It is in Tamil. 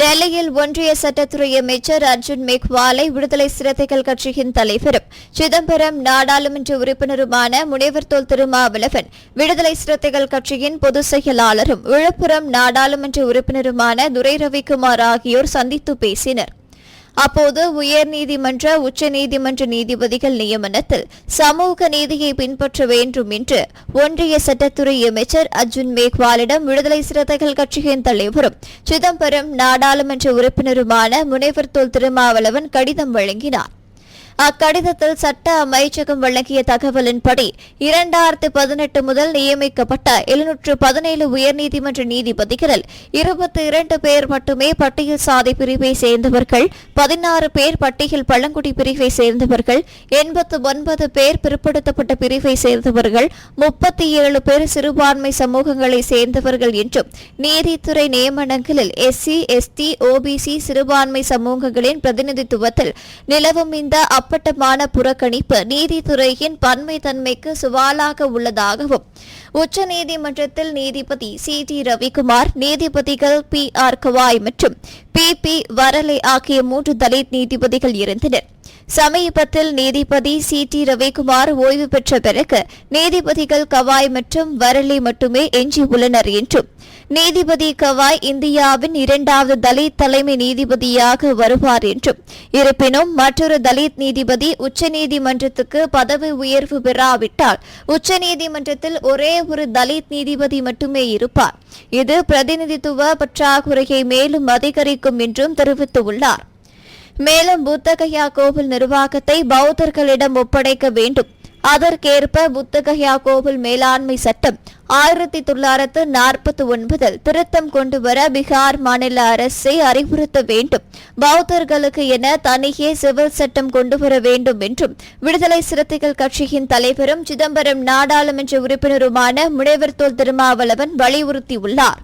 டெல்லியில் ஒன்றிய சட்டத்துறை அமைச்சர் அர்ஜுன் மேக்வாலை விடுதலை சிறுத்தைகள் கட்சியின் தலைவரும் சிதம்பரம் நாடாளுமன்ற உறுப்பினருமான முனைவர் தோல் திருமாவளவன் விடுதலை சிறுத்தைகள் கட்சியின் பொதுச் செயலாளரும் விழுப்புரம் நாடாளுமன்ற உறுப்பினருமான துரை ரவிக்குமார் ஆகியோர் சந்தித்து பேசினர். அப்போது உயர்நீதிமன்ற உச்சநீதிமன்ற நீதிபதிகள் நியமனத்தில் சமூக நீதியை பின்பற்ற வேண்டும் என்று ஒன்றிய சட்டத்துறை அமைச்சர் அர்ஜுன் மேக்வாலிடம் விடுதலை சிறுத்தைகள் கட்சியின் தலைவரும் சிதம்பரம் நாடாளுமன்ற உறுப்பினருமான முனைவர் தோல் திருமாவளவன் கடிதம் வழங்கினார். அக்கடிதத்தில் சட்ட அமைச்சகம் வழங்கிய தகவலின்படி இரண்டாயிரத்து பதினெட்டு முதல் நியமிக்கப்பட்ட எழுநூற்று பதினேழு உயர்நீதிமன்ற நீதிபதிகளில் இருபத்தி இரண்டு பேர் மட்டுமே பட்டியல் சாதி பிரிவை சேர்ந்தவர்கள் பதினாறு பேர் பட்டியல் பழங்குடி பிரிவை சேர்ந்தவர்கள் எண்பத்து ஒன்பது பேர் பிற்படுத்தப்பட்ட பிரிவை சேர்ந்தவர்கள் முப்பத்தி ஏழு பேர் சிறுபான்மை சமூகங்களை சேர்ந்தவர்கள் என்றும் நீதித்துறை நியமனங்களில் எஸ்சி எஸ்டி ஓபிசி சிறுபான்மை சமூகங்களின் பிரதிநிதித்துவத்தில் நிலவும் இந்த அப்பட்டமான புறக்கணிப்பு நீதித்துறையின் பன்மைத்தன்மைக்கு சுவாலாக உள்ளதாகவும் உச்சநீதிமன்றத்தில் நீதிபதி சி. டி. ரவிக்குமார் நீதிபதிகள் பி. ஆர். கவாய் மற்றும் பி. பி. வரலை ஆகிய மூன்று தலித் நீதிபதிகள் இருந்தனர். சமீபத்தில் நீதிபதி சி. டி. ரவிக்குமார் ஓய்வு பெற்ற பிறகு நீதிபதிகள் கவாய் மற்றும் வரலி மட்டுமே எஞ்சியுள்ளனர் என்றும் நீதிபதி கவாய் இந்தியாவின் இரண்டாவது தலித் தலைமை நீதிபதியாக வருவார் என்றும். இருப்பினும் மற்றொரு தலித் நீதிபதி உச்சநீதிமன்றத்துக்கு பதவி உயர்வு பெறாவிட்டால் உச்சநீதிமன்றத்தில் ஒரே ஒரு தலித் நீதிபதி மட்டுமே இருப்பார். இது பிரதிநிதித்துவ பற்றாக்குறையை மேலும் அதிகரிக்கும் என்றும் தெரிவித்துள்ளார். மேலும் புத்தகயா கோவில் நிர்வாகத்தை பௌத்தர்களிடம் ஒப்படைக்க வேண்டும். அதற்கேற்ப புத்தகயா கோவில் மேலாண்மை சட்டம் ஆயிரத்தி தொள்ளாயிரத்து நாற்பத்தி ஒன்பதில் திருத்தம் கொண்டு வர பீகார் மாநில அரசை அறிவுறுத்த வேண்டும். பௌத்தர்களுக்கு என தனியே சிவில் சட்டம் கொண்டு வர வேண்டும் என்றும் விடுதலை சிறுத்தைகள் கட்சியின் தலைவரும் சிதம்பரம் நாடாளுமன்ற உறுப்பினருமான முனைவர் தோல் திருமாவளவன் வலியுறுத்தியுள்ளார்.